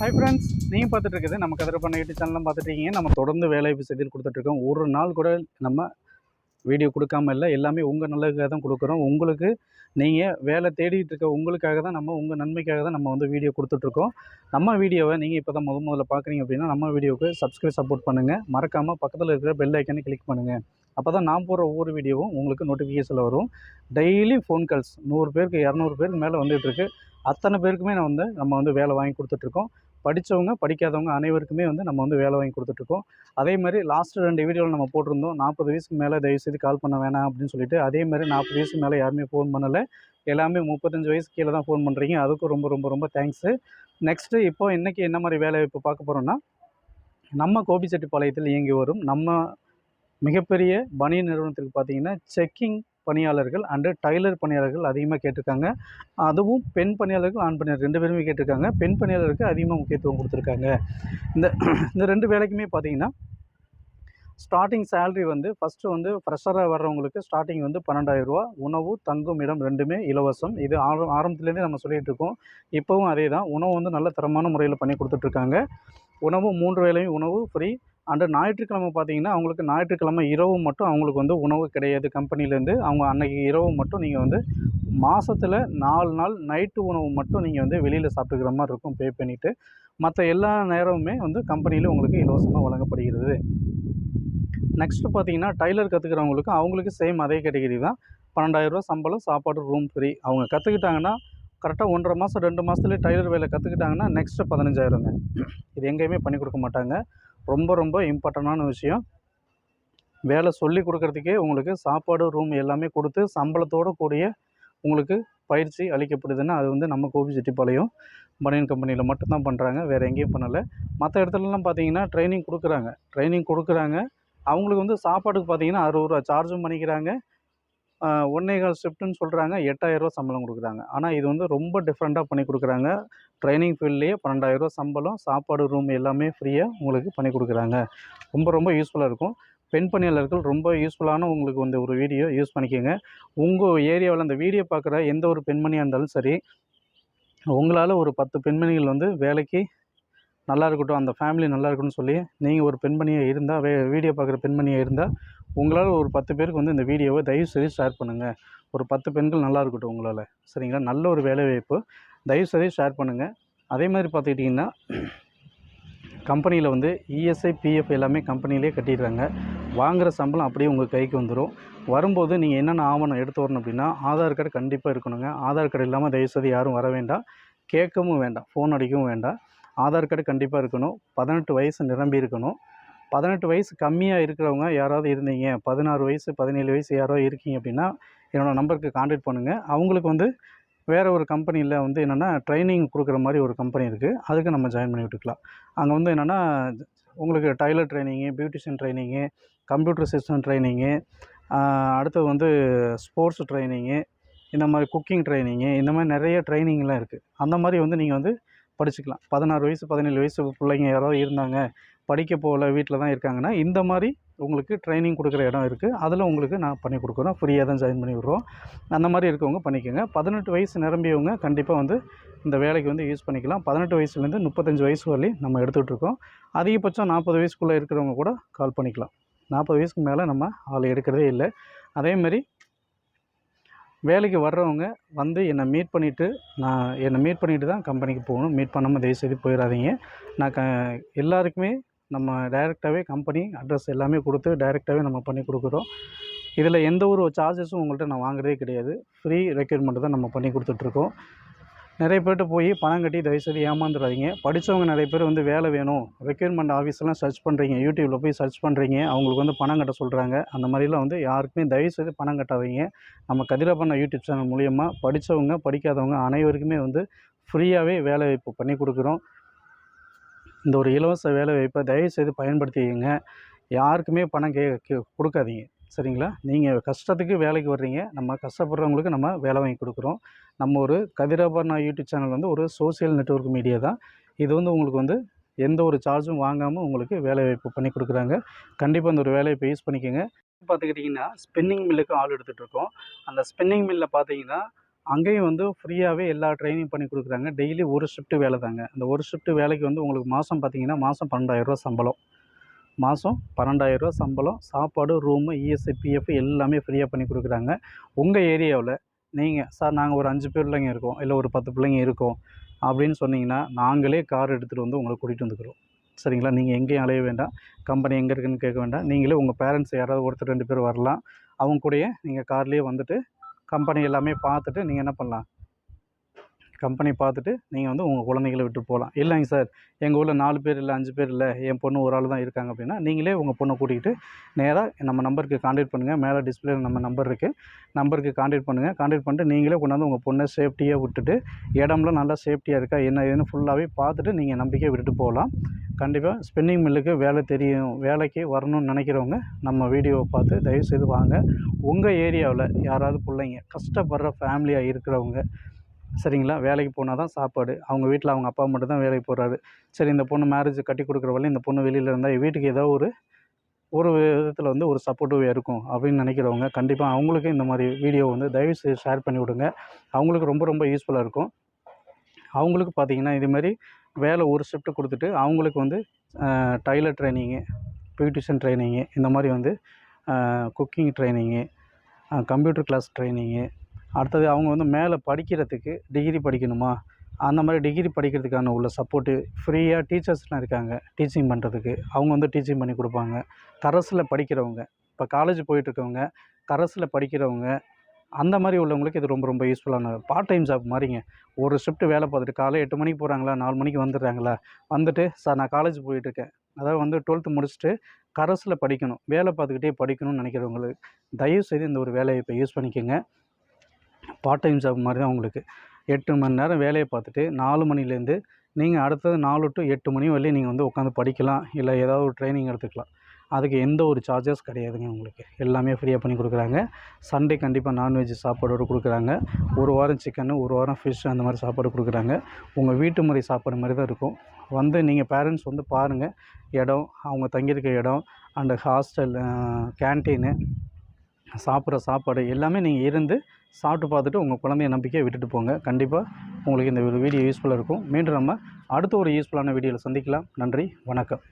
Hi friends நீங்கள் பார்த்துட்டு இருக்குது நம்ம கதிர பண்ண யூடியூப் சேனலும் பார்த்துட்டு இருக்கீங்க நம்ம தொடர்ந்து வேலைவாய்ப்பு செய்தியில் கொடுத்துட்ருக்கோம் ஒரு நாள் கூட நம்ம வீடியோ கொடுக்காம இல்லை. எல்லாமே உங்கள் நல்லதுக்காக தான் கொடுக்குறோம். உங்களுக்கு நீங்கள் வேலை தேடிட்டு இருக்க உங்களுக்காக தான் நம்ம உங்கள் நன்மைக்காக தான் நம்ம வந்து வீடியோ கொடுத்துட்ருக்கோம் நம்ம வீடியோவை நீங்கள் இப்போ தான் முத முதல்ல பார்க்குறீங்க அப்படின்னா நம்ம வீடியோவுக்கு சப்ஸ்கிரைப் சப்போர்ட் பண்ணுங்கள் மறக்காமல் பக்கத்தில் இருக்கிற பெல் ஐக்கனை கிளிக் பண்ணுங்கள் அப்போ தான் நான் போடுற ஒவ்வொரு வீடியோவும் உங்களுக்கு நோட்டிஃபிகேஷனில் வரும். டெய்லி ஃபோன் கால்ஸ் நூறு பேருக்கு இரநூறு பேருக்கு மேலே வந்துகிட்ருக்கு அத்தனை பேருக்குமே நான் வந்து நம்ம வந்து வேலை வாங்கி கொடுத்துட்ருக்கோம் படித்தவங்க படிக்காதவங்க அனைவருக்குமே வந்து நம்ம வந்து வேலை வாங்கி கொடுத்துட்ருக்கோம். அதே மாதிரி லாஸ்ட்டு ரெண்டு வீடியோவில் நம்ம போட்டிருந்தோம். நாற்பது வயசுக்கு மேலே தயவுசெய்து கால் பண்ண வேணாம் அப்படின்னு சொல்லிட்டு. அதே மாதிரி நாற்பது வயசுக்கு மேலே யாருமே ஃபோன் பண்ணலை. எல்லாமே முப்பத்தஞ்சு வயசு கீழே தான் ஃபோன் பண்ணுறீங்க அதுக்கும் ரொம்ப ரொம்ப ரொம்ப தேங்க்ஸு நெக்ஸ்ட்டு இப்போ இன்றைக்கி என்ன மாதிரி வேலை இப்போ பார்க்க போகிறோன்னா நம்ம கோபிச்செட்டிப்பாளையத்தில் இயங்கி வரும். நம்ம மிகப்பெரிய பனியன் நிறுவனத்துக்கு பார்த்தீங்கன்னா செக்கிங் பணியாளர்கள் அண்டு டைலர் பணியாளர்கள் அதிகமாக கேட்டிருக்காங்க. அதுவும் பெண் பணியாளர்கள் ஆண் பணியாளர் ரெண்டு பேருமே கேட்டிருக்காங்க. பெண் பணியாளருக்கு அதிகமாக முக்கியத்துவம் கொடுத்துருக்காங்க. இந்த இந்த ரெண்டு வேலைக்குமே பார்த்தீங்கன்னா ஸ்டார்டிங் சேலரி வந்து ஃபஸ்ட்டு வந்து ஃப்ரெஷராக வர்றவங்களுக்கு ஸ்டார்டிங் வந்து பன்னெண்டாயிரரூவா உணவு தங்கும் இடம் ரெண்டுமே இலவசம். இது ஆரம் ஆரம்பத்துலேருந்தே நம்ம சொல்லிகிட்டு இருக்கோம் இப்போவும் அதே தான் உணவு வந்து நல்ல தரமான முறையில் பண்ணி கொடுத்துட்ருக்காங்க. உணவு மூன்று வேலையும் உணவு ஃப்ரீ அண்டு ஞாயிற்றுக்கிழமை பார்த்தீங்கன்னா அவங்களுக்கு ஞாயிற்றுக்கிழமை இரவு மட்டும் அவங்களுக்கு வந்து உணவு கிடையாது. கம்பெனிலேருந்து அவங்க அன்னைக்கு இரவு மட்டும் நீங்கள் வந்து மாதத்தில் நாலு நாள் நைட்டு உணவு மட்டும் நீங்கள் வந்து வெளியில் சாப்பிட்டுக்கிற மாதிரி இருக்கும் பே பண்ணிவிட்டு மற்ற எல்லா நேரமுமே வந்து கம்பெனியில் உங்களுக்கு இலவசமாக வழங்கப்படுகிறது. நெக்ஸ்ட்டு பார்த்தீங்கன்னா டைலர் கற்றுக்கிறவங்களுக்கு அவங்களுக்கு சேம் அதே கேட்டகரி தான். பன்னெண்டாயிரரூவா சம்பளம் சாப்பாடு ரூம் ஃப்ரீ அவங்க கற்றுக்கிட்டாங்கன்னா கரெக்டாக ஒன்றரை மாதம் ரெண்டு மாதத்துலேயே டைலர் வேலை கற்றுக்கிட்டாங்கன்னா நெக்ஸ்ட்டு பதினஞ்சாயிரங்க இது எங்கேயுமே பண்ணி கொடுக்க மாட்டாங்க. ரொம்ப ரொம்ப இம்பார்ட்டண்டான விஷயம். வேலை சொல்லி கொடுக்கறதுக்கே உங்களுக்கு சாப்பாடு ரூம் எல்லாமே கொடுத்து சம்பளத்தோடு கூடிய உங்களுக்கு பயிற்சி அளிக்கப்படுதுன்னா அது வந்து நம்ம கோபி செட்டிப்பாளையம் பனியன் கம்பெனியில் மட்டும்தான் பண்ணுறாங்க வேறு எங்கேயும் பண்ணலை. மற்ற இடத்துலலாம் பார்த்தீங்கன்னா ட்ரைனிங் கொடுக்குறாங்க. ட்ரைனிங் கொடுக்குறாங்க. அவங்களுக்கு வந்து சாப்பாடுக்கு பார்த்தீங்கன்னா அறுபது ரூபா சார்ஜும் பண்ணிக்கிறாங்க. ஒன்றே கால் ஷிஃப்ட்டுன்னு சொல்கிறாங்க எட்டாயிரரூவா சம்பளம் கொடுக்குறாங்க. ஆனால் இது வந்து ரொம்ப டிஃப்ரெண்ட்டாக பண்ணி கொடுக்குறாங்க. ட்ரைனிங் ஃபீல்ட்லேயே பன்னெண்டாயிரரூவா சம்பளம் சாப்பாடு ரூம் எல்லாமே ஃப்ரீயாக உங்களுக்கு பண்ணி கொடுக்குறாங்க. ரொம்ப ரொம்ப யூஸ்ஃபுல்லாக இருக்கும். பெண் பணியாளர்கள் ரொம்ப யூஸ்ஃபுல்லான உங்களுக்கு வந்து ஒரு வீடியோ யூஸ் பண்ணிக்கோங்க. உங்கள் ஏரியாவில் அந்த வீடியோ பார்க்குற எந்த ஒரு பெண்மணியாக இருந்தாலும் சரி உங்களால் ஒரு பத்து பெண்மணிகள் வந்து வேலைக்கு நல்லா இருக்கட்டும் அந்த ஃபேமிலி நல்லா இருக்கணும்னு சொல்லி நீங்கள் ஒரு பெண்மணியாக இருந்தால் வே வீடியோ பார்க்குற பெண்மணியாக இருந்தால் உங்களால் ஒரு பத்து பேருக்கு வந்து இந்த வீடியோவை தயவு செய்து ஷேர் பண்ணுங்கள் ஒரு பத்து பெண்கள் நல்லா இருக்கட்டும் உங்களால். சரிங்களா? நல்ல ஒரு வேலைவாய்ப்பு தயவு செய்து ஷேர் பண்ணுங்கள் அதே மாதிரி பார்த்துக்கிட்டிங்கன்னா கம்பெனியில் வந்து இஎஸ்ஐ பிஎஃப் எல்லாமே கம்பெனிலே கட்டிடுறாங்க. வாங்குகிற சம்பளம் அப்படியே உங்கள் கைக்கு வந்துடும் வரும்போது நீங்கள் என்னென்ன ஆவணம் எடுத்து வரணும் அப்படின்னா ஆதார் கார்டு கண்டிப்பாக இருக்கணுங்க. ஆதார் கார்டு இல்லாமல் தயவுசெய்து யாரும் வர வேண்டாம். கேட்கவும் வேண்டாம். ஃபோன் அடிக்கவும் வேண்டாம். ஆதார் கார்டு கண்டிப்பாக இருக்கணும். பதினெட்டு வயசு நிரம்பி இருக்கணும். பதினெட்டு வயசு கம்மியாக இருக்கிறவங்க யாராவது இருந்தீங்க பதினாறு வயசு பதினேழு வயசு யாரோ இருக்கீங்க அப்படின்னா என்னோடய நம்பருக்கு காண்டாக்ட் பண்ணுங்கள் அவங்களுக்கு வந்து வேறு ஒரு கம்பெனியில் வந்து என்னென்னா ட்ரைனிங் கொடுக்குற மாதிரி ஒரு கம்பெனி இருக்குது அதுக்கு நம்ம ஜாயின் பண்ணி விட்டுக்கலாம். அங்கே வந்து என்னென்னா உங்களுக்கு tailor training beautician training computer system training அடுத்தது வந்து ஸ்போர்ட்ஸ் ட்ரைனிங்கு இந்த மாதிரி குக்கிங் ட்ரைனிங்கு இந்த மாதிரி நிறைய ட்ரைனிங்லாம் இருக்குது அந்த மாதிரி வந்து நீங்கள் வந்து படிச்சுக்கலாம். பதினாறு வயசு பதினேழு வயசு பிள்ளைங்க யாராவது இருந்தாங்க படிக்க போகல வீட்டில் தான் இருக்காங்கன்னா இந்த மாதிரி உங்களுக்கு ட்ரைனிங் கொடுக்குற இடம் இருக்குது அதில் உங்களுக்கு நான் பண்ணி கொடுக்குறோம். ஃப்ரீயாக தான் ஜாயின் பண்ணி விட்றோம். அந்த மாதிரி இருக்கவங்க பண்ணிக்கோங்க. பதினெட்டு வயசு நிரம்பியவங்க கண்டிப்பாக வந்து இந்த வேலைக்கு வந்து யூஸ் பண்ணிக்கலாம். பதினெட்டு வயசுலேருந்து முப்பத்தஞ்சு வயசு வரலையும் நம்ம எடுத்துகிட்ருக்கோம் அதிகபட்சம் நாற்பது வயசுக்குள்ளே இருக்கிறவங்க கூட கால் பண்ணிக்கலாம். நாற்பது வயசுக்கு மேலே நம்ம ஆள் எடுக்கிறதே இல்லை. அதேமாரி வேலைக்கு வர்றவங்க வந்து என்னை மீட் பண்ணிவிட்டு நான் என்னை மீட் பண்ணிவிட்டு தான் கம்பெனிக்கு போகணும். மீட் பண்ணாமல் தயவுசெய்து போயிடாதீங்க நான் க எல்லாருக்குமே நம்ம டைரெக்டாகவே கம்பெனி அட்ரஸ் எல்லாமே கொடுத்து டைரெக்டாகவே நம்ம பண்ணி கொடுக்குறோம். இதில் எந்த ஒரு சார்ஜஸும் உங்கள்கிட்ட நான் வாங்குறதே கிடையாது. ஃப்ரீ ரெக்யூர்மெண்ட்டு தான் நம்ம பண்ணி கொடுத்துட்ருக்கோம் நிறைய பேர்கிட்ட போய் பணம் கட்டி தயவுசெய்து ஏமாந்துடாதீங்க. படித்தவங்க நிறைய பேர் வந்து வேலை வேணும். ரெக்யூர்மெண்ட் ஆஃபீஸ்லாம் சர்ச் பண்ணுறீங்க யூடியூப்பில் போய் சர்ச் பண்ணுறீங்க அவங்களுக்கு வந்து பணம் கட்ட சொல்கிறாங்க அந்த மாதிரிலாம் வந்து யாருக்குமே தயவுசெய்து பணம் கட்டாதீங்க. நம்ம கதிரப்பண்ண யூடியூப் சேனல் மூலியமாக படித்தவங்க படிக்காதவங்க அனைவருக்குமே வந்து ஃப்ரீயாகவே வேலை வாய்ப்பு பண்ணி கொடுக்குறோம். இந்த ஒரு இலவச வேலை வாய்ப்பை தயவுசெய்து பயன்படுத்திக்கங்க. யாருக்குமே பணம் கே கொடுக்காதீங்க. சரிங்களா? நீங்கள் கஷ்டத்துக்கு வேலைக்கு வர்றீங்க. நம்ம கஷ்டப்படுறவங்களுக்கு நம்ம வேலை வாங்கி கொடுக்குறோம். நம்ம ஒரு கதிரபர்ணா யூடியூப் சேனல் வந்து ஒரு சோசியல் நெட்வொர்க் மீடியா தான். இது வந்து உங்களுக்கு வந்து எந்த ஒரு சார்ஜும் வாங்காமல் உங்களுக்கு வேலைவாய்ப்பு பண்ணி கொடுக்குறாங்க. கண்டிப்பாக அந்த ஒரு வேலைவாய்ப்பை யூஸ் பண்ணிக்கோங்க. பார்த்துக்கிட்டிங்கன்னா ஸ்பின்னிங் மில்லுக்கு ஆள் எடுத்துகிட்டு இருக்கோம். அந்த ஸ்பின்னிங் மில்லில் பார்த்தீங்கன்னா அங்கேயும் வந்து ஃப்ரீயாகவே எல்லா ட்ரைனிங் பண்ணி கொடுக்குறாங்க. டெய்லி ஒரு ஷிஃப்ட்டு வேலை தாங்க. அந்த ஒரு ஷிஃப்ட்டு வேலைக்கு வந்து உங்களுக்கு மாதம் பார்த்தீங்கன்னா மாதம் பன்னெண்டாயிரரூவா சம்பளம். மாதம் பன்னெண்டாயிரரூவா சம்பளம் சாப்பாடு ரூமு இஎஸ்ஐ பிஎஃப் எல்லாமே ஃப்ரீயாக பண்ணி கொடுக்குறாங்க. உங்கள் ஏரியாவில் நீங்கள் சார் நாங்கள் ஒரு அஞ்சு பேர் பிள்ளைங்க இருக்கோம் இல்லை ஒரு பத்து பிள்ளைங்க இருக்கோம் அப்படின்னு சொன்னீங்கன்னா நாங்களே கார் எடுத்துகிட்டு வந்து உங்களை கூட்டிகிட்டு வந்துக்கிறோம். சரிங்களா? நீங்கள் எங்கேயும் அலைய வேண்டாம். கம்பெனி எங்கே இருக்குன்னு கேட்க வேண்டாம். நீங்களே உங்கள் பேரண்ட்ஸ் யாராவது ஒருத்தர் ரெண்டு பேர் வரலாம். அவங்க கூடயே நீங்கள் கார்லேயே வந்துட்டு கம்பெனி எல்லாமே பார்த்துட்டு நீங்கள் என்ன பண்ணலாம்? கம்பெனி பார்த்துட்டு நீங்கள் வந்து உங்கள் குழந்தைங்கள விட்டு போகலாம். இல்லைங்க சார். எங்கள் ஊரில் நாலு பேர் இல்லை அஞ்சு பேர் இல்லை என் பொண்ணு ஒரு ஆள் தான் இருக்காங்க அப்படின்னா நீங்களே உங்கள் பொண்ணை கூட்டிகிட்டு நேராக நம்ம நம்பருக்கு காண்டாக்ட் பண்ணுங்கள் மேலே டிஸ்பிளேயில் நம்ம நம்பர் இருக்குது நம்பருக்கு காண்டாக்ட் பண்ணுங்கள் காண்டாக்ட் பண்ணிட்டு நீங்களே கொண்டாந்து உங்கள் பொண்ணை சேஃப்டியாக விட்டுட்டு இடம்லாம் நல்லா சேஃப்டியாக இருக்கா என்ன ஏதுன்னு ஃபுல்லாகவே பார்த்துட்டு நீங்கள் நம்பிக்கையை விட்டுட்டு போகலாம். கண்டிப்பாக ஸ்பின்னிங் மில்லுக்கு வேலை தெரியும். வேலைக்கு வரணும்னு நினைக்கிறவங்க நம்ம வீடியோவை பார்த்து தயவுசெய்து வாங்க. உங்கள் ஏரியாவில் யாராவது பிள்ளைங்க கஷ்டப்படுற ஃபேமிலியாக இருக்கிறவங்க சரிங்களா? வேலைக்கு போனால் தான் சாப்பாடு. அவங்க வீட்டில் அவங்க அப்பா மட்டும் தான் வேலைக்கு போகிறாரு சரி இந்த பொண்ணு மேரேஜ் கட்டி கொடுக்குற வரையும் இந்த பொண்ணு வெளியில் இருந்தால் வீட்டுக்கு ஏதோ ஒரு ஒரு விதத்தில் வந்து ஒரு சப்போர்ட்டிவாக இருக்கும் அப்படின்னு நினைக்கிறவங்க கண்டிப்பாக அவங்களுக்கும் இந்த மாதிரி வீடியோ வந்து தயவு செய்து ஷேர் பண்ணி விடுங்க. அவங்களுக்கு ரொம்ப ரொம்ப யூஸ்ஃபுல்லாக இருக்கும். அவங்களுக்கு பார்த்தீங்கன்னா இதுமாரி வேலை ஒரு ஷிஃப்ட்டு கொடுத்துட்டு அவங்களுக்கு வந்து டைலர் ட்ரைனிங்கு பியூட்டிஷியன் ட்ரைனிங்கு இந்த மாதிரி வந்து cooking training computer class training அடுத்தது அவங்க வந்து மேலே படிக்கிறதுக்கு டிகிரி படிக்கணுமா? அந்த மாதிரி டிகிரி படிக்கிறதுக்கான உள்ள சப்போர்ட்டு ஃப்ரீயாக டீச்சர்ஸ்லாம் இருக்காங்க டீச்சிங் பண்ணுறதுக்கு அவங்க வந்து டீச்சிங் பண்ணி கொடுப்பாங்க. கரஸில் படிக்கிறவங்க இப்போ காலேஜ் போயிட்டுருக்கவங்க கரஸில் படிக்கிறவங்க அந்த மாதிரி உள்ளவங்களுக்கு இது ரொம்ப ரொம்ப யூஸ்ஃபுல்லான பார்ட் டைம் ஜாப் மாதிரிங்க. ஒரு ஷிஃப்ட் வேலை பார்த்துட்டு காலை எட்டு மணிக்கு போகிறாங்களா நாலு மணிக்கு வந்துடுறாங்களா? வந்துட்டு சார் நான் காலேஜ் போயிட்டுருக்கேன். அதாவது வந்து டுவெல்த்து முடிச்சுட்டு கரஸில் படிக்கணும் வேலை பார்த்துக்கிட்டே படிக்கணும்னு நினைக்கிறவங்களுக்கு தயவு செய்து இந்த ஒரு வேலையை இப்போ யூஸ் பண்ணிக்கோங்க. பார்ட் டைம் ஜாப் மாதிரி தான் உங்களுக்கு. எட்டு மணி நேரம் வேலையை பார்த்துட்டு நாலு மணிலேருந்து நீங்கள் அடுத்தது நாலு டு எட்டு மணி வரையும் நீங்கள் வந்து உட்காந்து படிக்கலாம் இல்லை ஏதாவது ஒரு ட்ரைனிங் எடுத்துக்கலாம். அதுக்கு எந்த ஒரு சார்ஜஸ் கிடையாதுங்க உங்களுக்கு. எல்லாமே ஃப்ரீயாக பண்ணி கொடுக்குறாங்க. சண்டே கண்டிப்பாக நான்வெஜ் சாப்பாடோடு கொடுக்குறாங்க. ஒரு வாரம் சிக்கனு ஒரு வாரம் ஃபிஷ் அந்த மாதிரி சாப்பாடு கொடுக்குறாங்க. உங்கள் வீட்டு முறை சாப்பாடு மாதிரி தான் இருக்கும். வந்து நீங்கள் பேரண்ட்ஸ் வந்து பாருங்கள் இடம் அவங்க தங்கியிருக்க இடம் அண்டு ஹாஸ்டல் கேன்டீனு சாப்பிட்ற சாப்பாடு எல்லாமே நீங்கள் இருந்து சாப்பிட்டு பார்த்துட்டு உங்கள் குழந்தைய நம்பிக்கையை விட்டுட்டு போங்க. கண்டிப்பாக உங்களுக்கு இந்த வீடியோ யூஸ்ஃபுல்லாக இருக்கும். மீண்டும் நம்ம அடுத்த ஒரு யூஸ்ஃபுல்லான வீடியோவில் சந்திக்கலாம். நன்றி வணக்கம்.